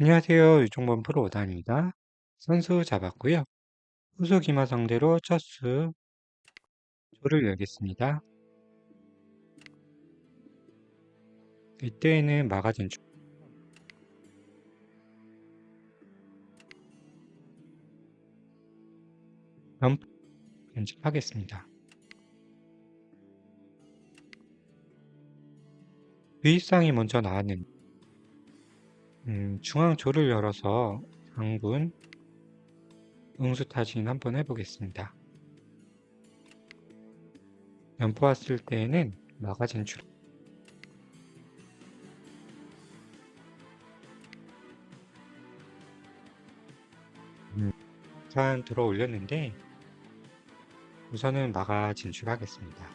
안녕하세요. 유종범 프로 오단입니다. 선수 잡았고요. 후수 기마 상대로 첫수 조를 열겠습니다. 이때에는 주연 연습하겠습니다. 유입상이 먼저 나왔는 음, 중앙 조를 열어서 장군 응수 타진 한번 해보겠습니다. 연포 왔을 때에는 마가 진출 음, 잘 들어 올렸는데 우선은 마가 진출하겠습니다.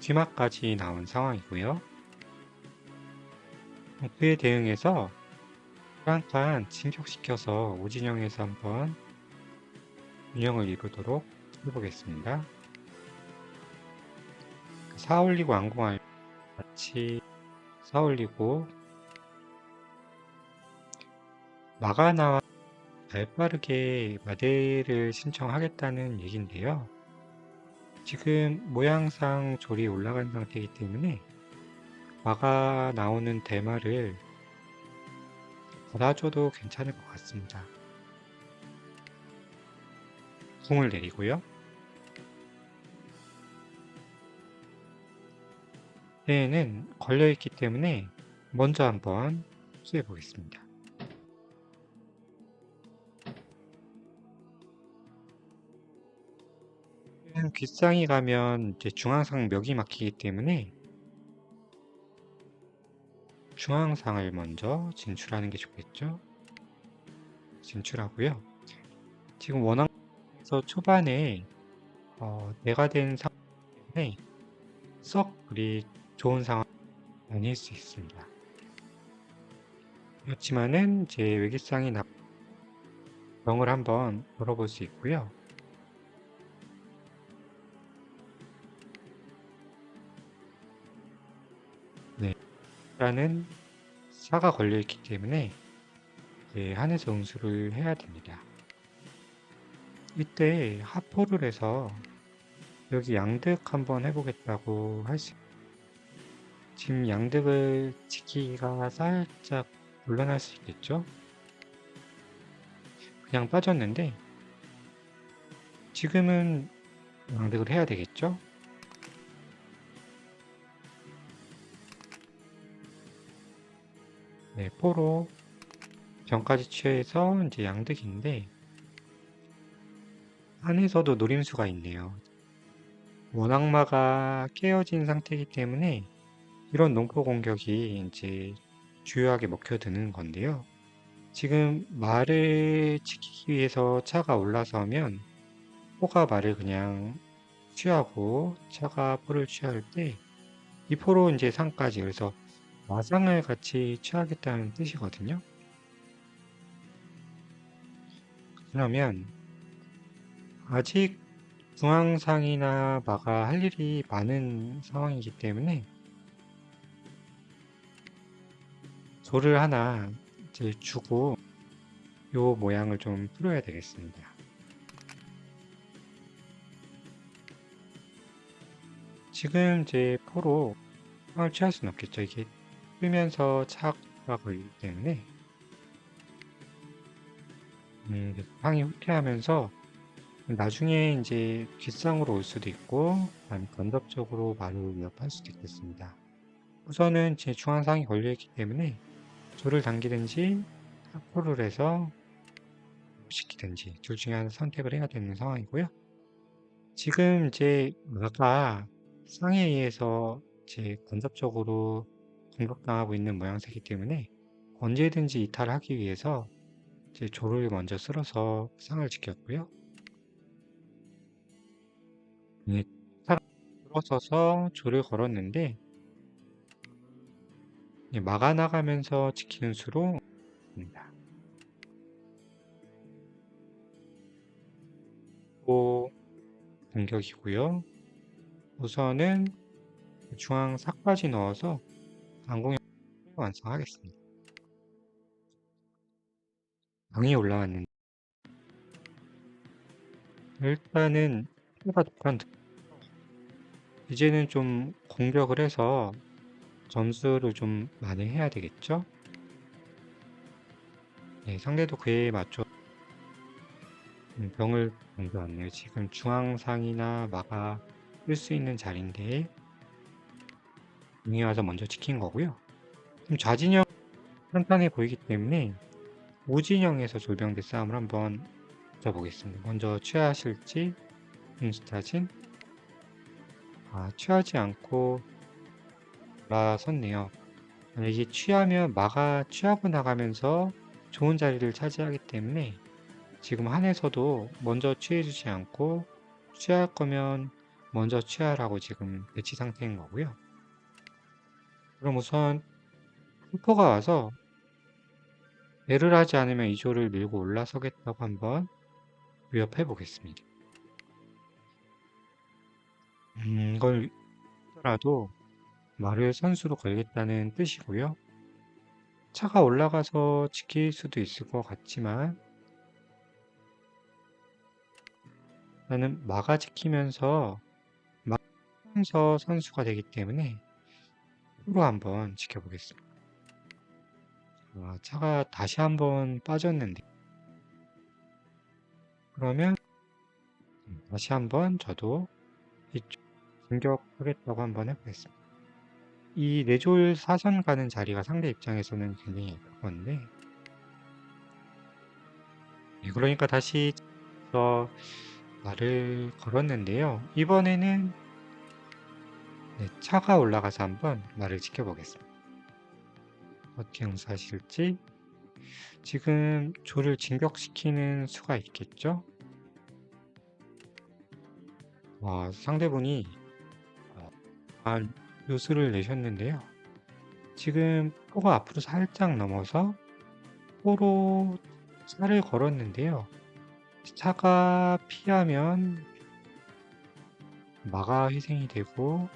귀마까지 나온 상황이고요. 그에 대응해서 잠깐 진격시켜서 오진영에서 한번 운영을 이루도록 해보겠습니다. 사올리고 안공할 같이 사올리고 마가나와 발빠르게 마대를 신청하겠다는 얘긴데요. 지금 모양상 졸이 올라간 상태이기 때문에 마가 나오는 대마를 받아줘도 괜찮을 것 같습니다. 궁을 내리고요. 얘는 걸려있기 때문에 먼저 한번 수해 보겠습니다. 귓상이 가면 이제 중앙상 멱이 막히기 때문에 중앙상을 먼저 진출하는 게 좋겠죠. 진출하고요. 지금 원앙에서 초반에 어, 내가 된 상황 때문에 썩 우리 좋은 상황 아닐 수 있습니다. 그렇지만은 제 외기상이 나 병을 한번 걸어볼 수 있고요. 네, 라는 사가 걸려 있기 때문에 네, 한에서 응수를 해야 됩니다. 이때 하포를 해서 여기 양득 한번 해보겠다고 할 수, 지금 양득을 지키기가 살짝 곤란할 수 있겠죠? 그냥 빠졌는데, 지금은 양득을 해야 되겠죠? 네, 포로 병까지 취해서 이제 양득인데, 안에서도 노림수가 있네요. 원악마가 깨어진 상태이기 때문에 이런 농포 공격이 이제 주요하게 먹혀드는 건데요. 지금 말을 지키기 위해서 차가 올라서면 포가 말을 그냥 취하고 차가 포를 취할 때 이 포로 이제 상까지 그래서 마상을 같이 취하겠다는 뜻이거든요. 그러면 아직 중앙상이나 마가 할 일이 많은 상황이기 때문에 돌을 하나 이제 주고 요 모양을 좀 풀어야 되겠습니다. 지금 이제 포로 상을 취할 수는 없겠죠. 이게 차가 걸리기 때문에 음, 상이 후퇴하면서 나중에 이제 뒷상으로 올 수도 있고 아니면 건덕적으로 말을 위협할 수도 있겠습니다. 우선은 제 중앙상이 걸려있기 때문에 조를 당기든지 확보를 해서 시키든지 둘 중에 하나 선택을 해야 되는 상황이고요. 지금 이제 마가 상에 의해서 제 건접적으로 공격당하고 있는 모양새이기 때문에 언제든지 이탈하기 위해서 제 조를 먼저 쓸어서 상을 지켰고요. 네, 들어서서 조를 걸었는데 네, 막아 나가면서 지키는 수로 입니다. 또 공격이고요. 우선은 중앙 삭까지 넣어서 안공에 완성하겠습니다. 방에 올라왔는데 일단은 해가 독한 이제는 좀 공격을 해서 점수를 좀 많이 해야 되겠죠? 네, 상대도 그에 맞춰 음, 병을 던져왔네요. 지금 중앙상이나 마가 쓸 수 있는 자리인데 공이 와서 먼저 지킨 거고요. 좌진영 탄탄해 보이기 때문에 우진영에서 졸병대 싸움을 한번 붙어보겠습니다. 먼저 취하실지 인스타진 아 취하지 않고 나섰네요. 만약에 취하면 마가 취하고 나가면서 좋은 자리를 차지하기 때문에 지금 한에서도 먼저 취해주지 않고 취할 거면 먼저 취하라고 지금 배치 상태인 거고요. 그럼 우선 슈퍼가 와서 배를 하지 않으면 이조를 밀고 올라서겠다고 한번 위협해 보겠습니다. 음, 이걸 하더라도 말을 선수로 걸겠다는 뜻이고요. 차가 올라가서 지킬 수도 있을 것 같지만 나는 막아 지키면서 막으면서 선수가 되기 때문에 프 로 한번 지켜보겠습니다. 자, 차가 다시 한번 빠졌는데 그러면 다시 한번 저도 이쪽 공격하겠다고 한번 해보겠습니다. 이 네졸 사선 가는 자리가 상대 입장에서는 굉장히 그건데 네, 그러니까 다시 저 말을 걸었는데요. 이번에는 네, 차가 올라가서 한번 말을 지켜보겠습니다. 어떻게 응수하실지 지금 조를 진격시키는 수가 있겠죠? 와, 상대분이 아, 요수를 내셨는데요. 지금 포가 앞으로 살짝 넘어서 포로 차를 걸었는데요. 차가 피하면 마가 희생이 되고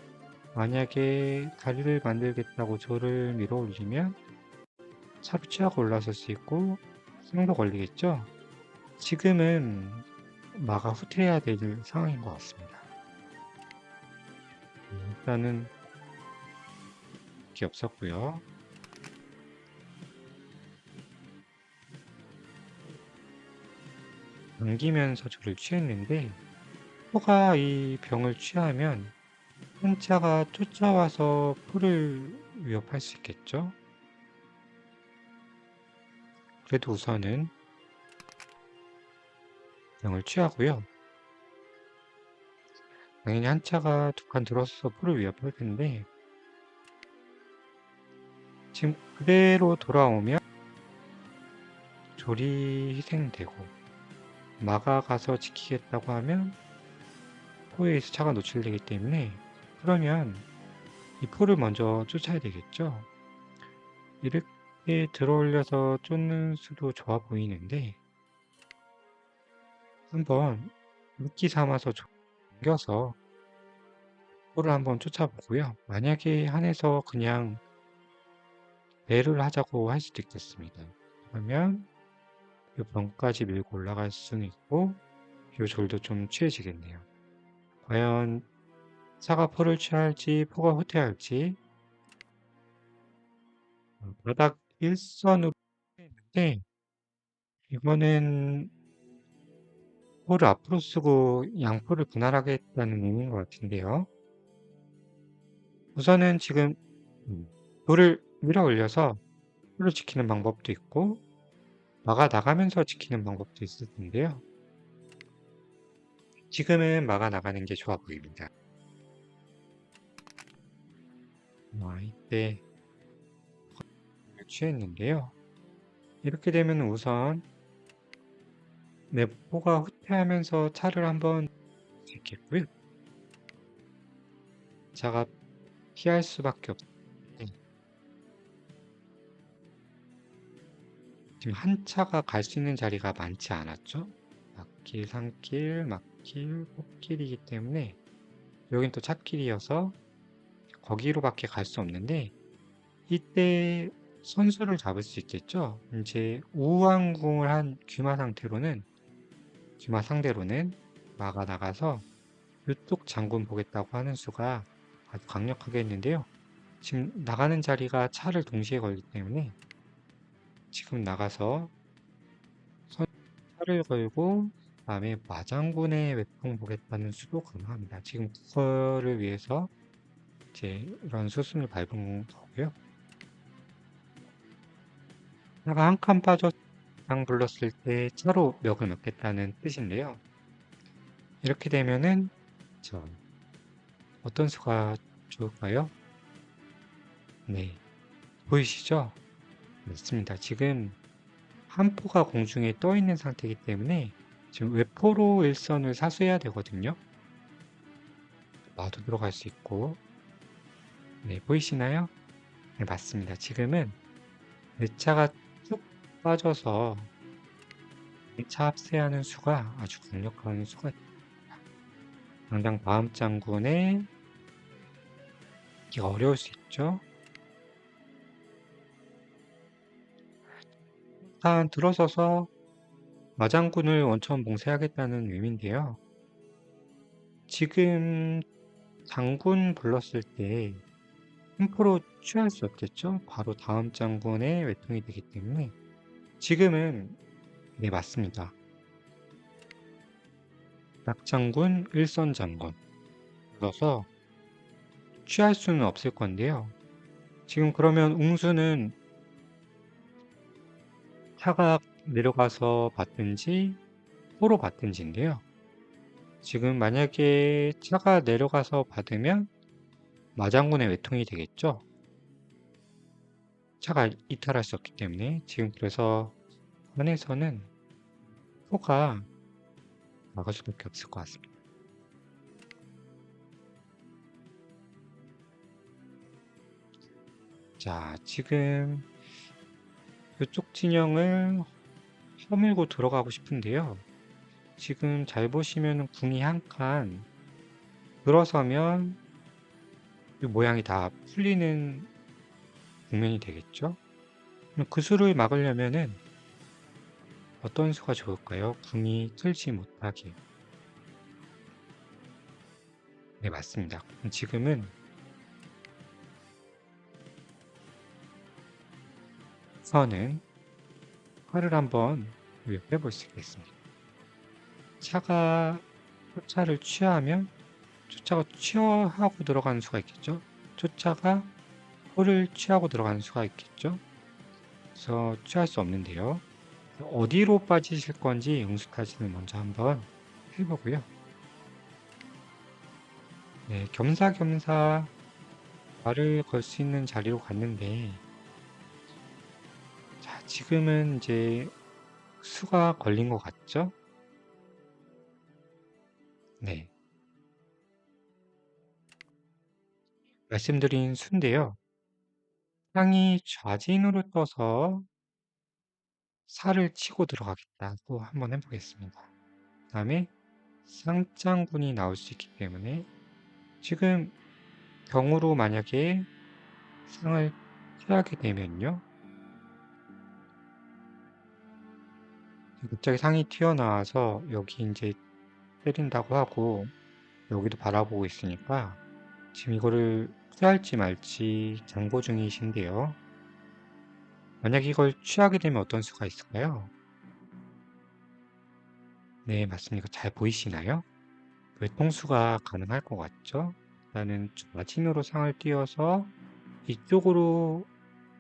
만약에 다리를 만들겠다고 조를 밀어 올리면 차로 취하고 올라설 수 있고 승도 걸리겠죠? 지금은 마가 후퇴해야 될 상황인 것 같습니다. 음, 일단은 게 없었고요. 넘기면서 저를 취했는데 포가 이 병을 취하면 한차가 쫓아와서 포를 위협할 수 있겠죠? 그래도 우선은 병을 취하고요. 당연히 한 차가 두 칸 들어서 포를 위협할 텐데 지금 그대로 돌아오면 조리 희생되고 막아가서 지키겠다고 하면 포에서 차가 노출되기 때문에 그러면 이 포를 먼저 쫓아야 되겠죠. 이렇게 들어 올려서 쫓는 수도 좋아 보이는데 한번 물기 삼아서 옮겨서 포를 한번 쫓아보고요. 만약에 한에서 그냥 배를 하자고 할 수도 있겠습니다. 그러면 이 병까지 밀고 올라갈 수는 있고 이 졸도 좀 취해지겠네요. 과연 차가 포를 취할지 포가 후퇴할지 어, 바닥 1선으로 했는데 이거는 포를 앞으로 쓰고 양포를 분할하게 했다는 의미인 것 같은데요. 우선은 지금 음, 돌을 밀어 올려서 풀을 지키는 방법도 있고 막아 나가면서 지키는 방법도 있을 텐데요. 지금은 막아 나가는 게 좋아 보입니다. 와, 이때 취했는데요. 이렇게 되면 우선 내포가 후퇴하면서 차를 한번 지켰고요. 차가 피할 수밖에 없 지금 한 차가 갈 수 있는 자리가 많지 않았죠. 막길, 산길, 막길, 꽃길이기 때문에 여긴 또 찻길이어서 거기로밖에 갈 수 없는데 이때 선수를 잡을 수 있겠죠. 이제 우왕궁을 한 귀마 상태로는 귀마 상대로는 마가 나가서 이쪽 장군 보겠다고 하는 수가 아주 강력하게 했는데요. 지금 나가는 자리가 차를 동시에 걸기 때문에 지금 나가서 선- 차를 걸고 그다음에 마장군의 외통 보겠다는 수도 가능합니다. 지금 그거를 위해서 이제 이런 수순을 밟은 거고요. 차가 한 칸 빠져 장 불렀을 때 차로 멱을 넣겠다는 뜻인데요. 이렇게 되면은 저 어떤 수가 좋을까요? 네, 보이시죠? 맞습니다. 지금 한 포가 공중에 떠 있는 상태이기 때문에 지금 외포로 일선을 사수해야 되거든요. 마도 들어갈 수 있고 네, 보이시나요? 네, 맞습니다. 지금은 내차가 쭉 빠져서 내차 합세하는 수가 아주 강력한 수가 있습니다. 당장 다음 장군에 이게 어려울 수 있죠. 일단 들어서서 마장군을 원천 봉쇄하겠다는 의미인데요. 지금 장군 불렀을 때 템포로 취할 수 없겠죠? 바로 다음 장군의 외통이 되기 때문에 지금은 네 맞습니다. 낙장군, 일선 장군 불러서 취할 수는 없을 건데요. 지금 그러면 웅수는 차가 내려가서 받든지 포로 받든지인데요. 지금 만약에 차가 내려가서 받으면 마장군의 외통이 되겠죠. 차가 이탈할 수 없기 때문에 지금 그래서 현에서는 포가 막을 수밖에 없을 것 같습니다. 자, 지금 이쪽 진영을 허물고 들어가고 싶은데요. 지금 잘 보시면 궁이 한 칸 들어서면 이 모양이 다 풀리는 국면이 되겠죠. 그 수를 막으려면은 어떤 수가 좋을까요? 궁이 틀지 못하게. 네, 맞습니다. 지금은 선은 활을 한번 위협해 볼 수 있겠습니다. 차가 초차를 취하면 초차가 취하고 들어가는 수가 있겠죠. 초차가 포를 취하고 들어가는 수가 있겠죠. 그래서 취할 수 없는데요. 어디로 빠지실 건지 응수타진을 먼저 한번 해보고요. 네, 겸사겸사 말을 걸 수 있는 자리로 갔는데 자, 지금은 이제 수가 걸린 것 같죠? 네. 말씀드린 수인데요. 상이 좌진으로 떠서 살을 치고 들어가겠다고 한번 해보겠습니다. 그 다음에 쌍장군이 나올 수 있기 때문에 지금 경우로 만약에 상을 피하게 되면요. 갑자기 상이 튀어나와서 여기 이제 때린다고 하고 여기도 바라보고 있으니까 지금 이거를 취할지 말지 장고 중이신데요. 만약 이걸 취하게 되면 어떤 수가 있을까요? 네, 맞습니다. 잘 보이시나요? 외통수가 가능할 것 같죠? 나는 좌진으로 상을 띄워서 이쪽으로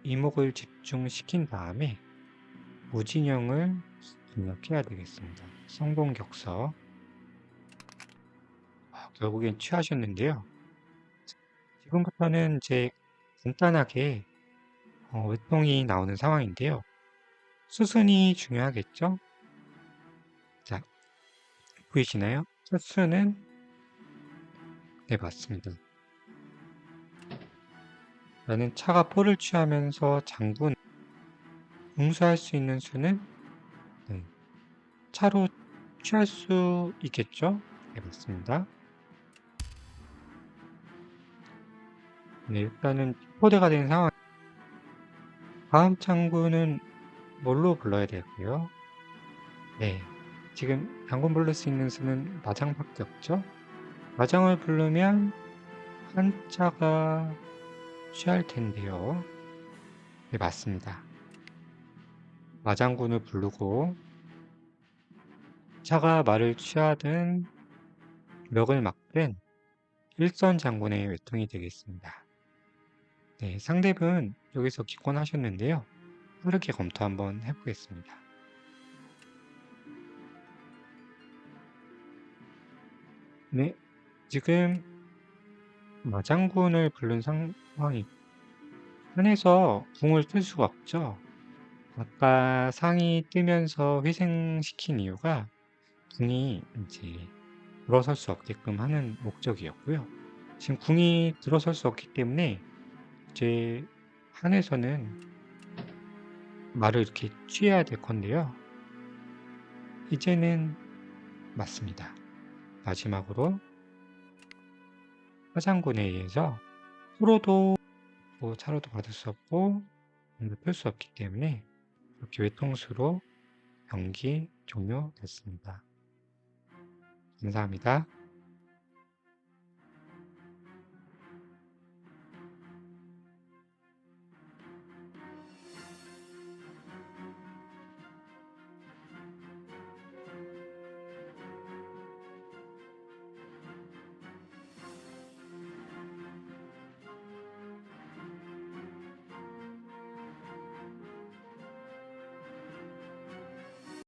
이목을 집중시킨 다음에 무진영을 공략해야 되겠습니다. 성동격서 아, 결국엔 취하셨는데요. 지금부터는 이제 간단하게 어, 외통이 나오는 상황인데요. 수순이 중요하겠죠? 자, 보이시나요? 수순은 네, 맞습니다. 나는 차가 포를 취하면서 장군 응수할 수 있는 수는 네, 차로 취할 수 있겠죠? 네, 맞습니다. 네, 일단은 포대가 된 상황 다음 장군은 뭘로 불러야 될까요? 네. 지금 장군 부를 수 있는 수는 마장밖에 없죠? 마장을 부르면 한자가 취할 텐데요. 네, 맞습니다. 마장군을 부르고 차가 말을 취하든 멱을 막든 일선 장군의 외통이 되겠습니다. 네, 상대분 여기서 기권하셨는데요. 빠르게 검토 한번 해보겠습니다. 네, 지금 마장군을 부른 상황이 편해서 궁을 쓸 수가 없죠. 아까 상이 뜨면서 희생시킨 이유가 궁이 이제 들어설 수 없게끔 하는 목적이었고요. 지금 궁이 들어설 수 없기 때문에 이 제 한에서는 말을 이렇게 취해야 될 건데요. 이제는 맞습니다. 마지막으로 화장군에 의해서 프로도 뭐 차로도 받을 수 없고 풀수 없기 때문에 이렇게 외통수로 경기 종료됐습니다. 감사합니다.